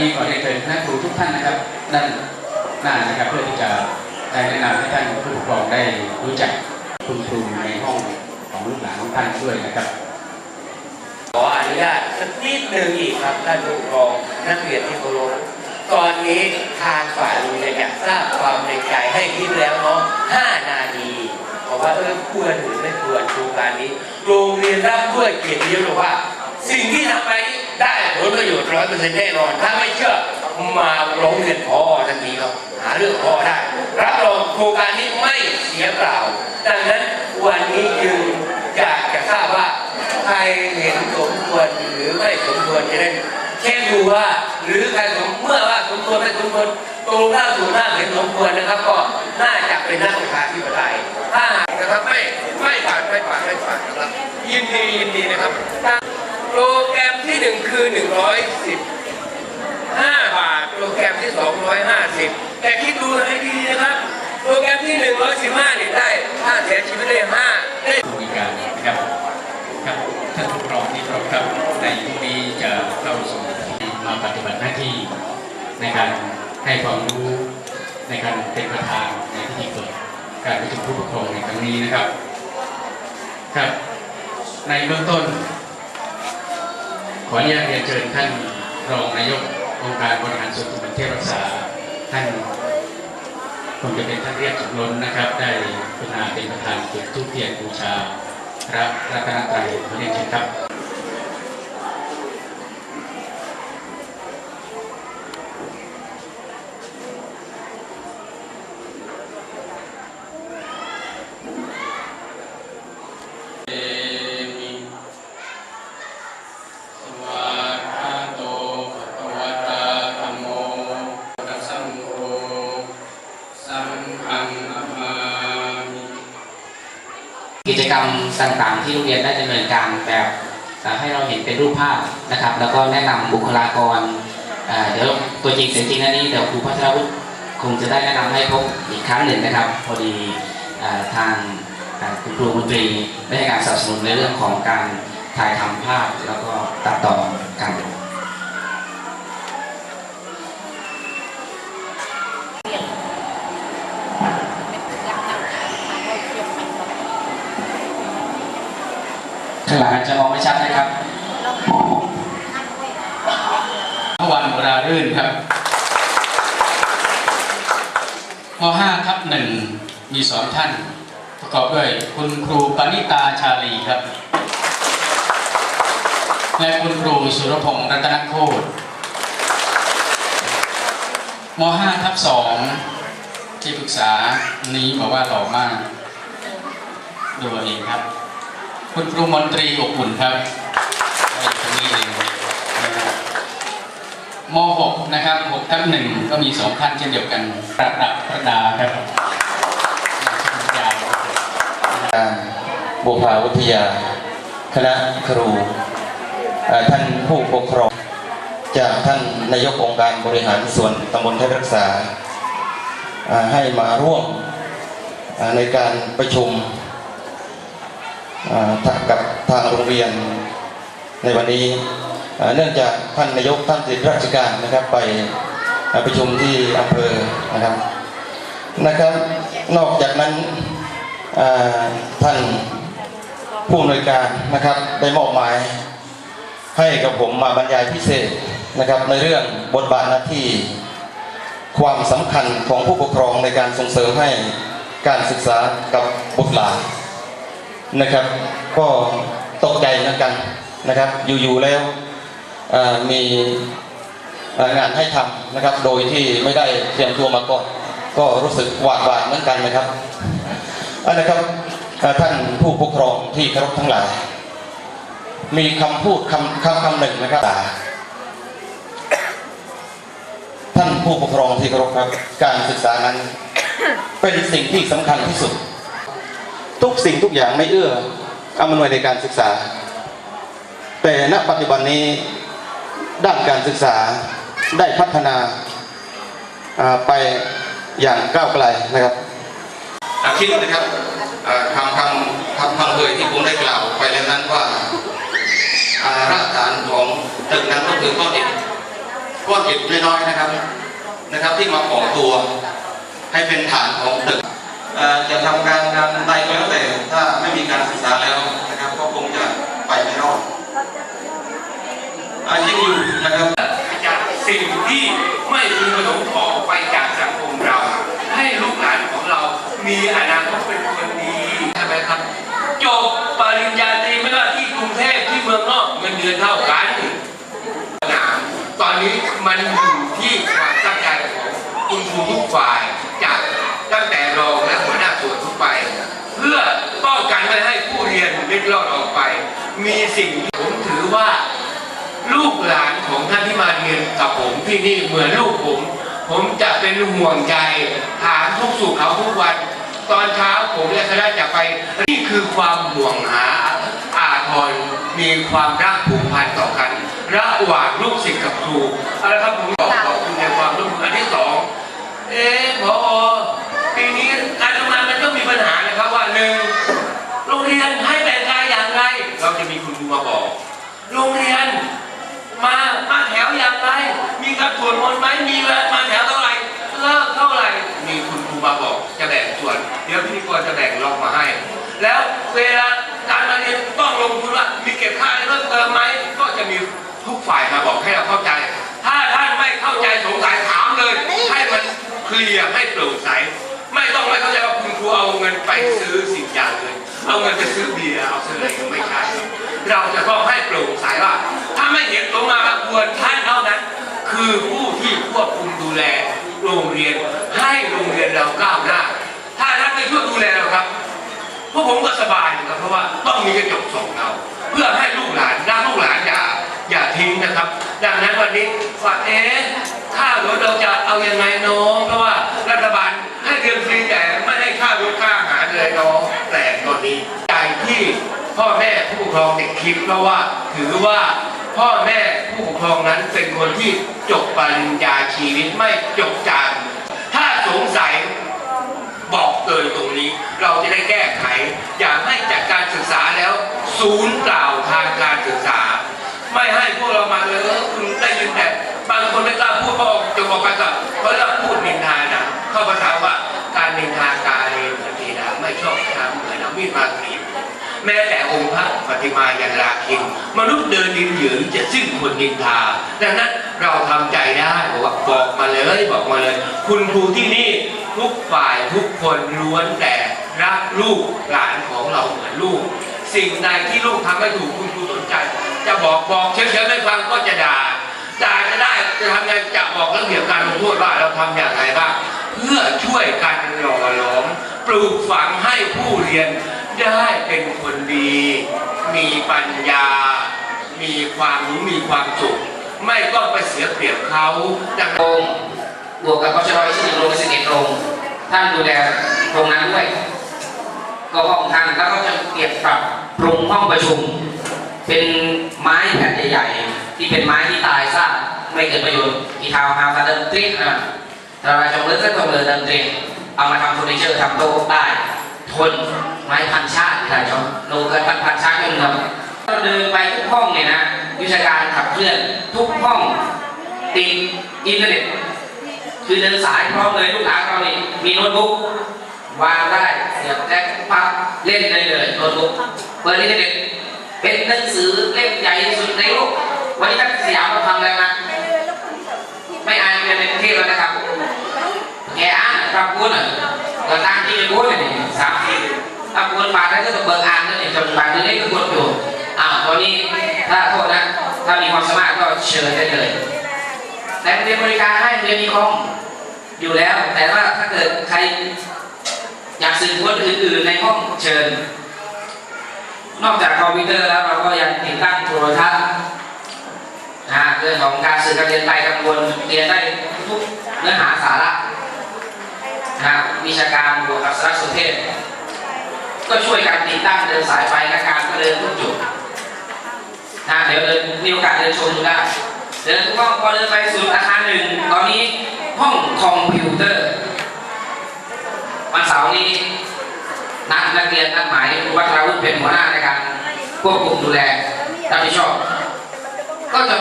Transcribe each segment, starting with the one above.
นี้ขอเรียนเชิญคณะครูทุกท่านนะครับด้านหน้านะครับเพื่อที่จะได้แนะนำให้ท่านผู้ปกครองได้รู้จักคุณครูในห้องของลูกหลานของท่านด้วยนะครับขออนุญาตสักนิดหนึ่งอีกครับท่านผู้ปกครองนักเรียนที่เคารพตอนนี้ทางฝ่ายโรงเรียนอยากทราบความในใจให้คิดแล้วเนาะ5นาทีบอกว่าเออควรหรือไม่ควรโครงการนี้ โรงเรียนรับด้วยเกียรติยศบอว่า สิ่งที่ทำไปนี้ ได้ผลประโยชน์ร้อยเปอร์เซ็นต์แน่นอน ถ้าไม่เชื่อมาร้องเรียนพอทันทีครับหาเรื่องพอได้ รับรองโครงการนี้ไม่เสียเปล่า ดังนั้นวันนี้จึงอยากจะทราบว่าใครเห็นสมควรหรือไม่สมควรจะได้เช็คดูว่าหรือใครสมเมื่อว่าสมควรไม่สมควรตรงหน้าสูงหน้าเห็นสมควรนะครับ ก็น่าจะเป็นนักประชาธิปไตยถ้าหากนะครับไม่ไม่ผ่านไม่ผ่านไม่ผ่านนะครับยินดียินดีนะครับ โปรแกรมที่หนึ่งคือหนึ่งร้อยสิบห้าบาท โปรแกรมที่สองร้อยห้าสิบแต่คิดดูให้ดีนะครับ โปรแกรมที่หนึ่งร้อยสิบห้าเนี่ยได้ค่าเสียชีวิตได้ห้าได้ผู้มีการนะครับครับท่านผู้ปกรองที่ครพครับในที่นี้จะเข้าสู่มาปฏิบัติหน้าที่ในการให้ความรู้ในการเป็นประธานในพิธีเปิดการประชุมผู้ปกครองในครั้งนี้นะครับ ครับ ในเบื้องต้น ขออนุญาตเรียนเชิญท่านรองนายกองค์การบริหารส่วนตำบลเทพรักษาท่านคงจะเป็นท่านเรียกสมล้นนะครับ ได้เป็นาเป็นประธานจุดทุกเทียนบูชาพระรัตนตรัยขอเรียนเชิญครับ เอมิสวากขาโตภะคะวะตาธัมโมตัสสังโฆสังฆังอะมามิ กิจกรรมต่างๆ ที่โรงเรียนได้ดำเนินการแบบให้เราเห็นเป็นรูปภาพนะครับ แล้วก็แนะนำบุคลากรเเดี๋ยวตัวจริงเสียงจริงอันนี้เดี๋ยวครูพัชรวุฒิคงจะได้แนะนำให้พบอีกครั้งหนึ่งนะครับ พอดีอทางคุณครูมนตรีได้ให้การสนับสนุนในเรื่องของการถ่ายทำภาพแล้วก็ตัดต่อกัน ข้างหลังอาจจะมองไม่ชัดนะครับเมื่อวันรารื่นครับม .5 ทับหนึ่งมีสองท่าน ประกอบด้วยคุณครูปณิตาชาลีครับ และคุณครูสุรพงษ์รัตนโคตรม .5 ทับสองที่ปรึกษานี้บอกว่าหล่อมาก ดูเองครับ คุณครูมนตรีอบอุ่นครับนี้เองม .6 นะครับ6ทับหนึ่งก็มีสองท่านเช่นเดียวกันประดับประดาครับยาวกาบุพาวิทยา คณะครูท่านผู้ปกครอง จากท่านนายกองค์การบริหารส่วนตำบลเทพรักษาให้มาร่วมในการประชุม กับทางโรงเรียนในวันนี้ เนื่องจากท่านนายกท่านติดราชการนะครับไปประชุมที่อำเภอนะครับนะครับ นอกจากนั้นท่านผู้อำนวยการนะครับได้มอบหมายให้กับผมมาบรรยายพิเศษนะครับในเรื่องบทบาทหน้าที่ความสำคัญของผู้ปกครองในการส่งเสริมให้การศึกษากับบุตรหลาน นะครับ ก็ตกใจเหมือนกันนะครับ อยู่ๆแล้วมีงานให้ทำนะครับ โดยที่ไม่ได้เตรียมตัวมาก่อนก็รู้สึกหวาดหวาดเหมือนกันนะครับอันนะครับท่านผู้ปกครองที่เคารพทั้งหลาย มีคำพูดคำคำคำหนึ่งนะครับท่านผู้ปกครองที่เคารพครับ การศึกษานั้น เป็นสิ่งที่สำคัญที่สุด ทุกสิ่งทุกอย่างไม่เอื้ออำนวยในการศึกษา แต่ณปัจจุบันนี้ด้านการศึกษาได้พัฒนาไปอย่างก้าวไกลนะครับคิดนะครับคำคำคำคำเคยที่ผมได้กล่าวไปแล้วนั้นว่ารากฐานของตึกนั้นก็คือก้อนอิฐก้อนอิฐน้อยๆนะครับนะครับ ที่มาก่อตัวให้เป็นฐานของตึก จะทำการงานใดก็แล้วแต่ถ้าไม่มีการศึกษาแล้วนะครับ ก็คงจะไปไม่รอดอายิ่งอยู่นะครับจากสิ่งที่ไม่พึงประสงค์ออกไปจากสังคมเรา ให้ลูกหลานของเรามีอนาคตเป็นคนดีใช่ไหมครับ จบปริญญาตรีไม่ว่าที่กรุงเทพที่เมืองนอกเงินเดือนเท่ากันสนามตอนนี้มันอยู่ที่ความตั้งใจของคุณครูทุกฝ่ายจากตั้งแต่รองและหัวหน้าส่วนทุกฝ่ายเพื่อป้องกันไม่ให้ผู้เรียนเล็ดลอดออกไป มีสิ่งผมถือว่าลูกหลานของท่านที่มาเรียนกับผมที่นี่เหมือนลูกผม ผมจะเป็นห่วงใจถามทุกสุขเขาทุกวัน ตอนเช้าผมและคณะจะไปนี่คือความห่วงหาอาทรมีความรักผูกพันต่อกัน ระหว่างลูกศิษย์กับครูอาละครับผมขอขอบคุณในความร่วมมืออันที่สองเอ๊ะพอปีนี้การทำงานมันก็มีปัญหานะครับว่าหนึ่งโรงเรียนให้แต่งกายอย่างไร เราจะมีคุณครูมาบอก โรงเรียน มามาแถวอย่างไร มีการตรวจมนต์ไหมมีเวลามาแถวเท่าไหร่เลิกเท่าไหร่มีคุณครูมาบอกจะแบ่งส่วน เดี๋ยวพิธีกรจะแบ่งลองมาให้ แล้วเวลาการมาเรียนต้องลงทุนว่ามีเก็บค่าอะไรเพิ่มเติมไหมก็จะมีทุกฝ่ายมาบอกให้เราเข้าใจ ถ้าท่านไม่เข้าใจสงสัยถามเลย ให้มันเคลียร์ให้โปร่งใสไม่ต้องไม่เข้าใจว่าคุณครูเอาเงินไปซื้อสิ่งอย่างเลยเอาเงินไปซื้อเบียร์เอาซื้ออะไรก็ไม่ใช่เราจะต้องให้โปร่งใสว่า ถ้าไม่เห็นลงมาควรท่านเท่านั้น คือผู้ที่ควบคุมดูแลโรงเรียน ให้โรงเรียนเราก้าวหน้า ถ้าท่านไม่ช่วยดูแลเราครับพวกผมก็สบายนะครับเพราะว่าต้องมีกระจกส่องเรา เพื่อให้ลูกหลานรักลูกหลานอย่าอย่าทิ้งนะครับ ดังนั้นวันนี้ว่าเอ๊ะค่ารถเราจะเอายังไงน้องเพราะว่ารัฐบาลให้เรียนฟรีแต่ไม่ให้ค่ารถค่าอาหารเลยน้องแต่ตอนนี้ใจที่พ่อแม่ผู้ปกครองเด็กคิดเพราะว่าถือว่า พ่อแม่ผู้ปกครองนั้นเป็นคนที่จบปริญญาชีวิตไม่จบจากถ้าสงสัยบอกเกินตรงนี้ เราจะได้แก้ไข อย่าให้จากการศึกษาแล้วศูนย์เปล่าทางการศึกษา ไม่ให้พวกเรามาเลยคุณได้ยินแต่บางคนไม่กล้าพูดพราะจะบอกไปกับเพราะเราพูดนินทานะเข้าภาษาว่าการนินทากาเรเหมือนทีนะไม่ชอบทำเหมือนเอามีดมากรี แม้แต่องค์พระปฏิมายันราคินมนุษย์เดินดินหยืนจะสิ้นคนนินทาดังนั้นเราทำใจได้บอกว่าบอกมาเลยบอกมาเลย คุณครูที่นี่ทุกฝ่ายทุกคนล้วนแต่รักลูกหลานของเราเหมือนลูก สิ่งใดที่ลูกทำไม่ถูกคุณครูสนใจ จะบอกบอกเฉยๆไม่ฟังก็จะด่าด่าจะได้จะทำไงจะบอกระเบียบการลงโทษว่าเราทำอย่างไรบ้างเพื่อช่วยกันหล่อหลอมปลูกฝังให้ผู้เรียน ได้เป็นคนดี มีปัญญา มีความรู้มีความสุขไม่ต้องไปเสียเปรียบเขาดังนั้นโรงบวกกับกชรอีกสิบโรงสิบเอ็ดโรงท่านดูแลโรงนั้นด้วยก็ห้องทานแล้วก็จะเก็บปรับปรุงห้องประชุม เป็นไม้แผ่นใหญ่ๆที่เป็นไม้ที่ตายซาไม่เกิดประโยชน์ที่ทาวน์เฮาเดิมตรีนะเราจะเลิกก็ต้องเลยเดิมตรีเอามาทำเฟอร์นิเจอร์ทำโต๊ะได้ทน ไม้พันชาติอะไรเนาะโลกันพันพันชาติกันเนาะเราเดินไปทุกห้องเนี่ยนะวิชาการขับเคลื่อนทุกห้องติดอินเทอร์เน็ตคือเดินสายพร้อมเลยลูกหลานเรานี่มีโน้ตบุ๊กวางได้เสียบแจ็คปั๊บเล่นได้เลยโน้ตบุ๊กเปิดอินเทอร์เน็ตเป็นหนังสือเล่มใหญ่ที่สุดในโลกวันนี้ท่านสยามเราทำอะไรมาไม่อ่านเรียนประเทศแล้วนะครับแกอ่านครับคุณอะก็ตั้งที่ในคุณเนี่ยสาม ถ้าคุณมาได้ก็ต้องเปิดอ่านนั่นเองจนบางเดือนนี้ก็คุณอยู่อ้าวตอนนี้ถ้าโทษนะถ้ามีความสามารถก็เชิญได้เลยแต่เรียนบริการให้เรียนมีคอมอยู่แล้ว แต่ว่าถ้าเกิดใครอยากสื่อคนอื่นๆในห้องเชิญ นอกจากคอมพิวเตอร์แล้วเราก็ยังติดตั้งโทรทัศน์นะเรื่องของการสื่อการเรียนไปกังวลเรียนได้ทุกเนื้อหาสาระนะวิชาการบวกกับสารสนเทศ ก็ช่วยกันติดตั้งเดินสายไฟและการก็เดินทุกจุดนะเดี๋ยวเดินมีโอกาสเดินชมดูได้เดินทุกห้องพอเดินไปสู่อาคารหนึ่งตอนนี้ห้องคอมพิวเตอร์วันเสาร์นี้นักนักเรียนนักหมายวัชรวุฒิเป็นหัวหน้าในการควบคุมดูแลรับผิดชอบ ก็จะ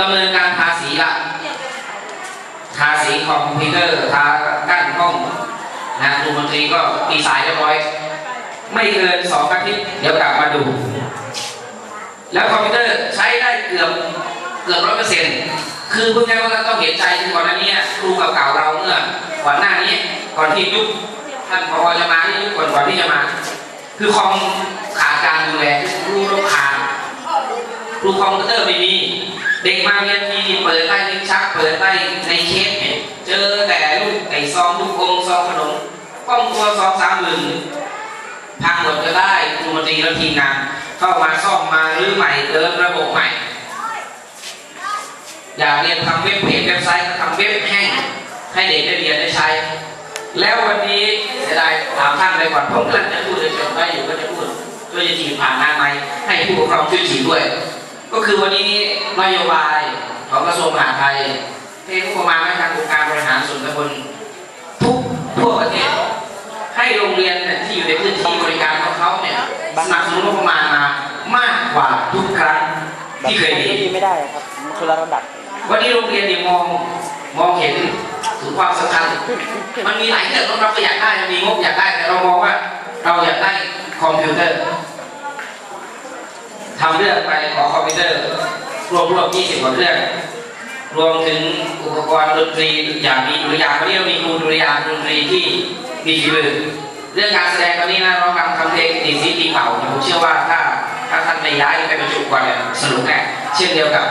ดำเนินการทาสีละทาสีคอมพิวเตอร์ทากั้นห้องนะครูมนตรีก็ตีสายเรียบร้อย ไม่เกินสองอาทิตย์เดี๋ยวกลับมาดู แล้วคอมพิวเตอร์ใช้ได้เกือบเกือบร้อยเปอร์เซ็นต์คือเพูดง่ายๆว่าเราต้องเห็นใจก่อนหน้านี้ครูเก่าๆเราเมื่อก่อนหน้านี้ก่อนที่ยุคท่านพอจะมาที่ยุคก่อนก่อนที่จะมา คือคอมขาดการดูแลครูต้องขาดครูคอมพิวเตอร์ไม่มีเด็กมาเรียนทีเปิดใต้ลิ้นชักเปิดใต้ในเคสเนี่ยเจอแต่ลูกไอ้ซองลูกอมซองขนมป้องตัวสองสามหมื่น พังหมดก็ได้ครูมนตรีและทีมงานเข้ามาซ่อมมาหรือใหม่เติมระบบใหม่ อยากเรียนทำเว็บเพจเว็บไซต์ก็ทำเว็บแห้งให้เด็กได้เรียนได้ใช้ แล้ววันนี้เสียดายถามท่านไปก่อนผมกำลังจะพูดเลยจดไว้อยู่ก็จะพูดก็จะจีบผ่านงานไหมให้ผู้ปกครองช่วยจีบด้วย ก็คือวันนี้นโยบายของกระทรวงมหาดไทยให้ผู้ประมาณให้ทางองค์การบริหารส่วนตำบลทุกทั่วประเทศ โรงเรียนเนี่ยที่อยู่ในพื้นที่บริการของเขาเนี่ยสนับสนุนงบประมาณมามากกว่าทุกครั้งที่เคยมีดีไม่ได้ครับมันคนละระดับวันนี้โรงเรียนเนี่ยมองมองเห็นถึงความสำคัญ มันมีหลายเรื่องเราก็อยากได้มันมีงบอยากได้แต่เรามองว่าเราอยากได้คอมพิวเตอร์ทำเรื่องไปขอคอมพิวเตอร์รวมรวม20กว่าเครื่องรวมถึงอุปกรณ์ดนตรีอย่างมีดุริยางค์วันนี้เรามีครูดุริยางค์ดนตรีที่ มีฝีมือเรื่องการแสดงตอนนี้นะเรากำลังทำเพลงตีซีตีเป่าผมเชื่อว่าถ้าถ้าท่านไม่ย้ายไปประชุมก่อนเนี่ยสนุกแน่เช่นเดียวกับ